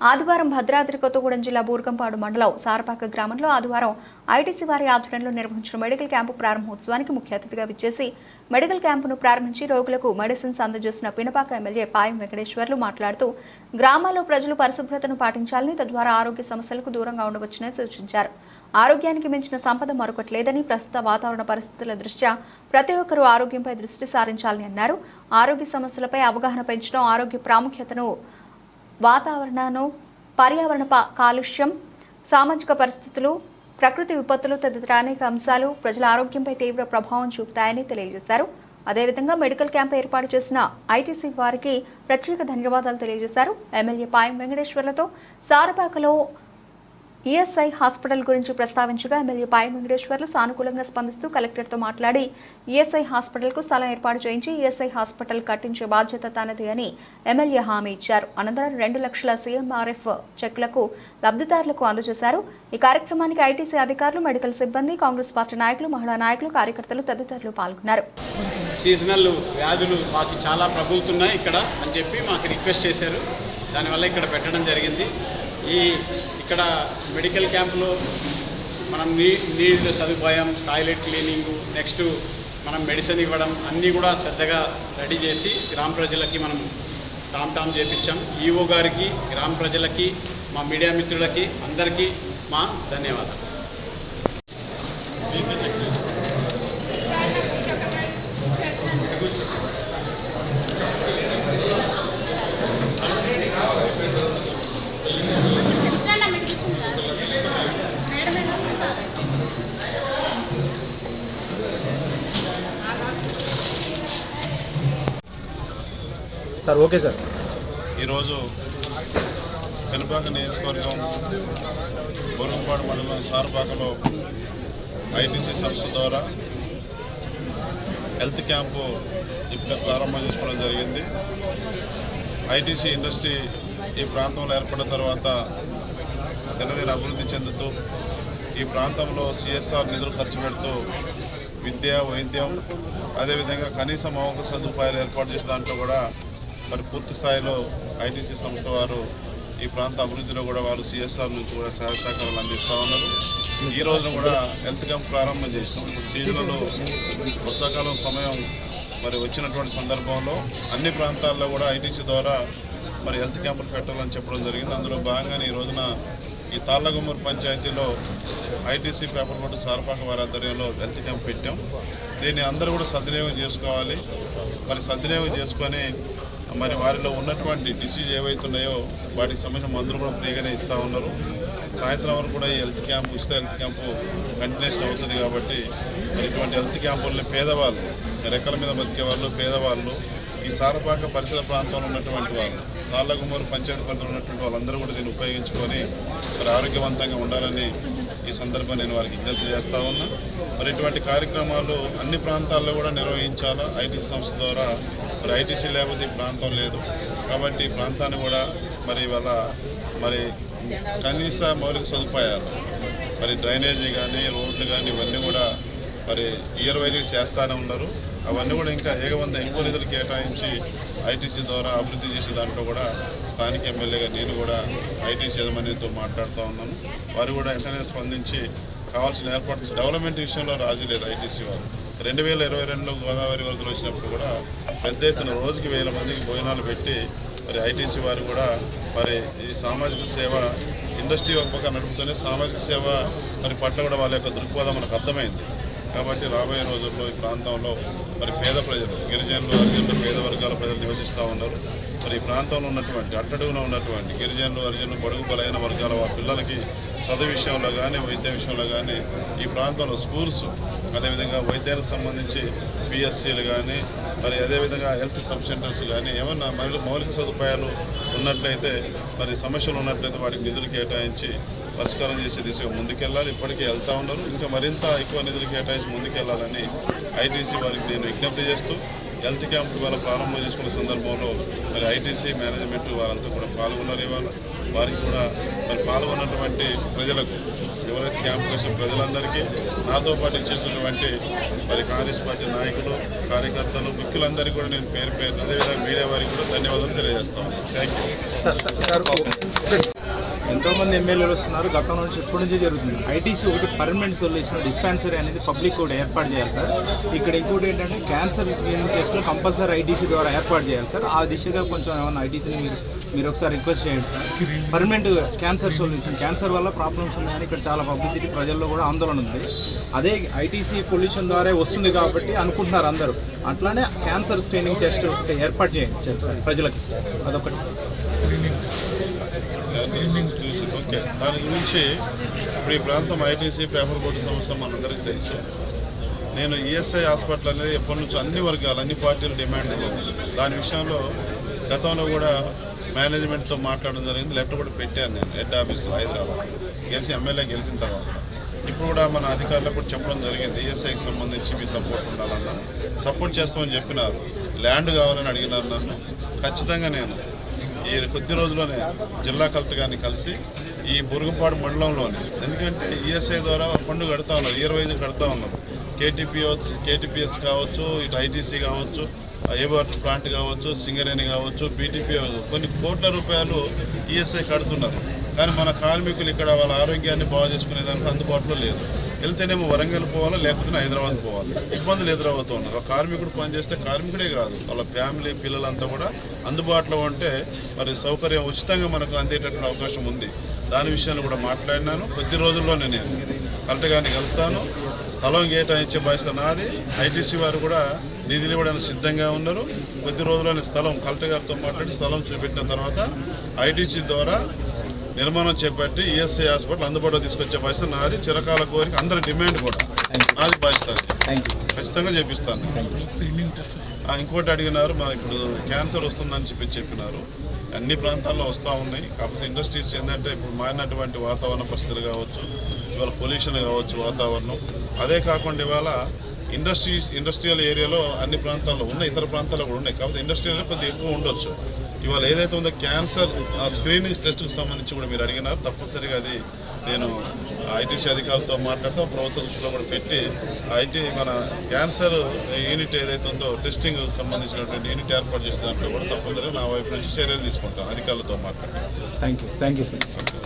ఆదివారం భద్రాద్రి కొత్తగూడెం జిల్లా బూర్గంపాడు మండలం సారపాక గ్రామంలో ఆదివారం ఐటీసీ వారి ఆధ్వర్యంలో నిర్వహించిన మెడికల్ క్యాంపు ప్రారంభోత్సవానికి ముఖ్య అతిథిగా విచ్చేసి మెడికల్ క్యాంపును ప్రారంభించి రోగులకు మెడిసిన్స్ అందజేసిన పినపాక ఎమ్మెల్యే పాయం వెంకటేశ్వర్లు మాట్లాడుతూ గ్రామాల్లో ప్రజలు పరిశుభ్రతను పాటించాలని తద్వారా ఆరోగ్య సమస్యలకు దూరంగా ఉండవచ్చని సూచించారు. ఆరోగ్యానికి మించిన సంపద మరొకటి లేదని ప్రస్తుత వాతావరణ పరిస్థితుల దృష్ట్యా ప్రతి ఒక్కరూ ఆరోగ్యంపై దృష్టి సారించాలని అన్నారు. ఆరోగ్య సమస్యలపై అవగాహన పెంచడం ఆరోగ్య ప్రాముఖ్యతను వాతావరణను పర్యావరణ కాలుష్యం సామాజిక పరిస్థితులు ప్రకృతి విపత్తులు తదితర అనేక అంశాలు ప్రజల ఆరోగ్యంపై తీవ్ర ప్రభావం చూపుతాయని తెలియజేశారు. అదేవిధంగా మెడికల్ క్యాంప్ ఏర్పాటు చేసిన ఐటీసీ వారికి ప్రత్యేక ధన్యవాదాలు తెలియజేశారు. ఎమ్మెల్యే పాయం వెంకటేశ్వర్లతో సారపాకలో ఈఎస్ఐ హాస్పిటల్ గురించి ప్రస్తావించగా ఎమ్మెల్యే పాయ వెంకటేశ్వర్లు సానుకూలంగా స్పందిస్తూ కలెక్టర్తో మాట్లాడి ఈఎస్ఐ హాస్పిటల్కు స్థలం ఏర్పాటు చేయించి ఈఎస్ఐ హాస్పిటల్ కట్టించే బాధ్యత తనది అని ఎమ్మెల్యే హామీ ఇచ్చారు. అనంతరం రెండు లక్షల సీఎంఆర్ఎఫ్ చెక్లకు లబ్ధిదారులకు అందజేశారు. ఈ కార్యక్రమానికి ఐటీసీ అధికారులు మెడికల్ సిబ్బంది కాంగ్రెస్ పార్టీ నాయకులు మహిళా నాయకులు కార్యకర్తలు తదితరులు పాల్గొన్నారు. సీజనల్ వ్యాధులు మాకు చాలా ప్రబులుతున్నాయి ఇక్కడ అని చెప్పి మాకు రిక్వెస్ట్ చేశారు. దానివల్ల ఇక్కడ పెట్టడం జరిగింది. ఈ ఇక్కడ మెడికల్ క్యాంపులో మనం నీ నీళ్ళు సదుపాయం టాయిలెట్ క్లీనింగ్ నెక్స్ట్ మనం మెడిసిన్ ఇవ్వడం అన్నీ కూడా శ్రద్ధగా రెడీ చేసి గ్రామ ప్రజలకి మనం టామ్ టామ్ చేపించాం. ఈఓ గారికి గ్రామ ప్రజలకి మా మీడియా మిత్రులకి అందరికీ మా ధన్యవాదాలు. Sir okay sir. ఈరోజు పెనుపాక నియోజకవర్గం బొరుగుపాడు మండలం సారుపాకలో ఐటీసీ సంస్థ ద్వారా హెల్త్ క్యాంపు ఇప్పుడు ప్రారంభం చేసుకోవడం జరిగింది. ఐటీసీ ఇండస్ట్రీ ఈ ప్రాంతంలో ఏర్పడిన తర్వాత దినదిన అభివృద్ధి చెందుతూ ఈ ప్రాంతంలో సిఎస్ఆర్ నిధులు ఖర్చు పెడుతూ విద్య వైద్యం అదేవిధంగా కనీస మౌలిక సదుపాయాలు ఏర్పాటు చేసే దాంట్లో కూడా మరి పూర్తి స్థాయిలో ఐటీసీ సంస్థ వారు ఈ ప్రాంత అభివృద్ధిలో కూడా వారు సిఎస్ఆర్ నుంచి కూడా సహాయ సహకారాలు అందిస్తూ ఉన్నారు. ఈ రోజున కూడా హెల్త్ క్యాంప్ ప్రారంభం చేసినాం. సీజన్లో వర్షాకాలం సమయం మరి వచ్చినటువంటి సందర్భంలో అన్ని ప్రాంతాల్లో కూడా ఐటీసీ ద్వారా మరి హెల్త్ క్యాంపులు పెట్టాలని చెప్పడం జరిగింది. అందులో భాగంగానే ఈ రోజున ఈ తాళ్ళగుమ్మూరు పంచాయతీలో ఐటీసీ పేపర్ బోర్డు సార్పాక వారి ఆధ్వర్యంలో హెల్త్ క్యాంప్ పెట్టాం. దీన్ని అందరూ కూడా సద్వినియోగం చేసుకోవాలి. మరి సద్వినియోగం చేసుకొని మరి వారిలో ఉన్నటువంటి డిసీజ్ ఏవైతున్నాయో వాటికి సంబంధించిన మందులు కూడా ఫ్రీగానే ఇస్తూ ఉన్నారు. సాయంత్రం వరకు కూడా ఈ హెల్త్ క్యాంప్ ఉచిత హెల్త్ క్యాంపు కంటిన్యూషన్ అవుతుంది కాబట్టి మరి ఇటువంటి హెల్త్ క్యాంపుల్ని పేదవాళ్ళు రెక్కల మీద బతికే వాళ్ళు పేదవాళ్ళు ఈ సారపాక పరిసర ప్రాంతంలో ఉన్నటువంటి వాళ్ళు తాళ్ళగుమూరు పంచాయతీ పరిధిలో ఉన్నటువంటి వాళ్ళందరూ కూడా దీన్ని ఉపయోగించుకొని మరి ఆరోగ్యవంతంగా ఉండాలని ఈ సందర్భంగా నేను వారికి విజ్ఞప్తి చేస్తా ఉన్నా. మరి ఇటువంటి కార్యక్రమాలు అన్ని ప్రాంతాల్లో కూడా నిర్వహించాలా? ఐటీ సంస్థ ద్వారా మరి ఐటీసీ లేకపోతే ఈ ప్రాంతం లేదు. కాబట్టి ఈ ప్రాంతాన్ని కూడా మరి ఇవాళ మరి కనీస మౌలిక సదుపాయాలు మరి డ్రైనేజీ కానీ రోడ్లు కానీ ఇవన్నీ కూడా మరి ఇయర్ వైజ్గా చేస్తానే ఉన్నారు. అవన్నీ కూడా ఇంకా ఏగవంత ఎక్కువ నిధులు కేటాయించి ఐటీసీ ద్వారా అభివృద్ధి చేసే దాంట్లో కూడా స్థానిక ఎమ్మెల్యేగా నేను కూడా ఐటీసీ యజమానితో మాట్లాడుతూ ఉన్నాను. వారు కూడా వెంటనే స్పందించి కావాల్సిన ఏర్పాటు డెవలప్మెంట్ విషయంలో రాజీ లేదు ఐటీసీ వారు. రెండు వేల ఇరవై రెండులో గోదావరి వరదలు వచ్చినప్పుడు కూడా పెద్ద ఎత్తున రోజుకి వేల మందికి భోజనాలు పెట్టి మరి ఐటీసీ వారు కూడా మరి ఈ సామాజిక సేవ ఇండస్ట్రీ ఒక పక్క నడుపుతూనే సామాజిక సేవ మరి పట్ల కూడా వాళ్ళ యొక్క దృక్పథం మనకు అర్థమైంది. కాబట్టి రాబోయే రోజుల్లో ఈ ప్రాంతంలో మరి పేద ప్రజలు గిరిజనులు అర్జునులు పేద వర్గాల ప్రజలు నివసిస్తూ ఉన్నారు. మరి ఈ ప్రాంతంలో ఉన్నటువంటి అట్టడుగున ఉన్నటువంటి గిరిజనులు అరిజనులు బడుగు బలైన వర్గాల వారి పిల్లలకి చదువు విషయంలో కానీ వైద్య విషయంలో కానీ ఈ ప్రాంతంలో స్కూల్స్ అదేవిధంగా వైద్యానికి సంబంధించి పిఎస్సీలు కానీ మరి అదేవిధంగా హెల్త్ సబ్ సెంటర్స్ కానీ ఏమన్నా మౌలిక మౌలిక సదుపాయాలు ఉన్నట్లయితే మరి సమస్యలు ఉన్నట్లయితే వాటికి నిధులు కేటాయించి పరిష్కారం చేసే దిశగా ముందుకెళ్ళాలి. ఇప్పటికే వెళ్తూ ఉన్నారు. ఇంకా మరింత ఎక్కువ నిధులు కేటాయించి ముందుకెళ్ళాలని ఐటీసీ వారికి నేను విజ్ఞప్తి చేస్తూ హెల్త్ క్యాంప్ ఇవాళ ప్రారంభం చేసుకున్న సందర్భంలో మరి ఐటీసీ మేనేజ్మెంట్ వారంతా కూడా పాల్గొన్నారు ఇవాళ వారికి కూడా మరి పాల్గొన్నటువంటి ప్రజలకు ఎవరైతే క్యాంప్ చేసిన ప్రజలందరికీ నాతో పాటు ఇచ్చేసినటువంటి మరి కాంగ్రెస్ పార్టీ నాయకులు కార్యకర్తలు ముఖ్యులందరికీ కూడా నేను పేరు పేరు అదేవిధంగా మీడియా వారికి కూడా ధన్యవాదాలు తెలియజేస్తాను thank you sir sir sir ఎంతో మంది ఎమ్మెల్యేలు వస్తున్నారు. గతం నుంచి ఇప్పటి నుంచి జరుగుతుంది. ఐటీసీ ఒకటి పర్మనెంట్ సొల్యూషన్ డిస్పెన్సరీ అనేది పబ్లిక్ కూడా ఏర్పాటు చేయాలి సార్. ఇక్కడ ఇంకోటి ఏంటంటే క్యాన్సర్ స్క్రీనింగ్ టెస్ట్లో కంపల్సరీ ఐటీసీ ద్వారా ఏర్పాటు చేయాలి సార్. ఆ దిశగా కొంచెం ఏమైనా ఐటీసీని మీరు మీరు ఒకసారి రిక్వెస్ట్ చేయండి sir. Permanent cancer solution cancer వల్ల ప్రాబ్లమ్స్ ఉన్నాయని ఇక్కడ చాలా పబ్లిసిటీ ప్రజల్లో కూడా ఆందోళన ఉంది. అదే ఐటీసీ పొల్యూషన్ ద్వారా వస్తుంది కాబట్టి అనుకుంటున్నారు అందరూ. అట్లానే క్యాన్సర్ స్క్రీనింగ్ టెస్ట్ ఏర్పాటు చేయండి సార్ ప్రజలకి. అదొకటి. చూసి ఓకే. దాని గురించి ఇప్పుడు ఈ ప్రాంతం ఐటీసీ పేపర్ బోర్డు సంస్థ మనందరికీ తెలుసు. నేను ఈఎస్ఐ హాస్పిటల్ అనేది ఎప్పటి నుంచో అన్ని వర్గాలు అన్ని పార్టీలు డిమాండ్ దాని విషయంలో గతంలో కూడా మేనేజ్మెంట్తో మాట్లాడడం జరిగింది. లెటర్ కూడా పెట్టాను నేను హెడ్ ఆఫీస్లో హైదరాబాద్. గెలిచి ఎమ్మెల్యే గెలిచిన తర్వాత. ఇప్పుడు కూడా మన అధికారులకు కూడా చెప్పడం జరిగింది ఈఎస్ఐకి సంబంధించి మీ సపోర్ట్ ఉండాలన్నా. సపోర్ట్ చేస్తామని చెప్పినారు. ల్యాండ్ కావాలని అడిగినారు నన్ను. ఖచ్చితంగా నేను ఈ కొద్ది రోజుల్లోనే జిల్లా కలెక్టర్ గారిని కలిసి ఈ బురుగుపాడు మండలంలోనే ఎందుకంటే ఈఎస్ఐ ద్వారా పండుగ కడతా ఉన్నారు ఇయర్ వైజ్ కడతా ఉన్నాం. కేటీపీ కేటీపీఎస్ కావచ్చు ఇటు ఐటీసీ కావచ్చు ఏబర్ ప్లాంట్ కావచ్చు సింగరేణి కావచ్చు బీటీపీ కొన్ని కోట్ల రూపాయలు ఈఎస్ఐ కడుతున్నారు. కానీ మన కార్మికులు ఇక్కడ వాళ్ళ ఆరోగ్యాన్ని బాగు చేసుకునే దానికి అందుబాటులో లేదు. వెళ్తేనేమో వరంగల్ పోవాలా లేకపోతే హైదరాబాద్ పోవాలి? ఇబ్బందులు ఎదురవుతూ ఉన్నారు. కార్మికుడు పనిచేస్తే కార్మికుడే కాదు. వాళ్ళ ఫ్యామిలీ పిల్లలంతా కూడా అందుబాటులో ఉంటే మరి సౌకర్యం ఉచితంగా మనకు అందేటటువంటి అవకాశం ఉంది. దాని విషయాన్ని కూడా మాట్లాడినాను. కొద్ది రోజుల్లోనే నేను కలెక్టర్ గారిని కలుస్తాను. స్థలం కేటాయించే బాధ్యత నాది. ఐటీసీ వారు కూడా నిధులు ఇవ్వడానికి సిద్ధంగా ఉన్నారు. కొద్ది రోజుల్లోనే స్థలం కలెక్టర్ గారితో మాట్లాడి స్థలం చూపెట్టిన తర్వాత ఐటీసీ ద్వారా నిర్మాణం చేపట్టి ఈఎస్ఐ హాస్పిటల్ అందుబాటులో తీసుకొచ్చే బాధ్యత నాది. చిరకాల కోరిక అందరి డిమాండ్ కూడా నాది బాధ్యత. ఖచ్చితంగా చేపిస్తాను. ఇంకోటి అడిగినారు మరి ఇప్పుడు క్యాన్సర్ వస్తుందని చెప్పి చెప్పినారు. అన్ని ప్రాంతాల్లో వస్తూ ఉన్నాయి. కాకపోతే ఇండస్ట్రీస్ ఏంటంటే ఇప్పుడు మారినటువంటి వాతావరణ పరిస్థితులు కావచ్చు ఇవాళ పొల్యూషన్ కావచ్చు వాతావరణం. అదే కాకుండా ఇవాళ ఇండస్ట్రీస్ ఇండస్ట్రియల్ ఏరియాలో అన్ని ప్రాంతాల్లో ఉన్నాయి ఇతర ప్రాంతాల్లో కూడా ఉన్నాయి. కాకపోతే ఇండస్ట్రియల్ కొద్దిగా ఎక్కువ ఉండొచ్చు. ఇవాళ ఏదైతే ఉందో క్యాన్సర్ స్క్రీనింగ్ టెస్ట్కి సంబంధించి కూడా మీరు అడిగినా తప్పనిసరిగా అది నేను ఐటీసీ అధికారులతో మాట్లాడుతూ ప్రభుత్వ దృష్టిలో కూడా పెట్టి ఐటీ మన క్యాన్సర్ యూనిట్ ఏదైతే ఉందో టెస్టింగ్ సంబంధించినటువంటి యూనిట్ ఏర్పాటు చేసే దాంట్లో కూడా తప్పనిసరిగా నా వైపు నుంచి చర్యలు తీసుకుంటాను అధికారులతో మాట్లాడతాను thank you thank you sir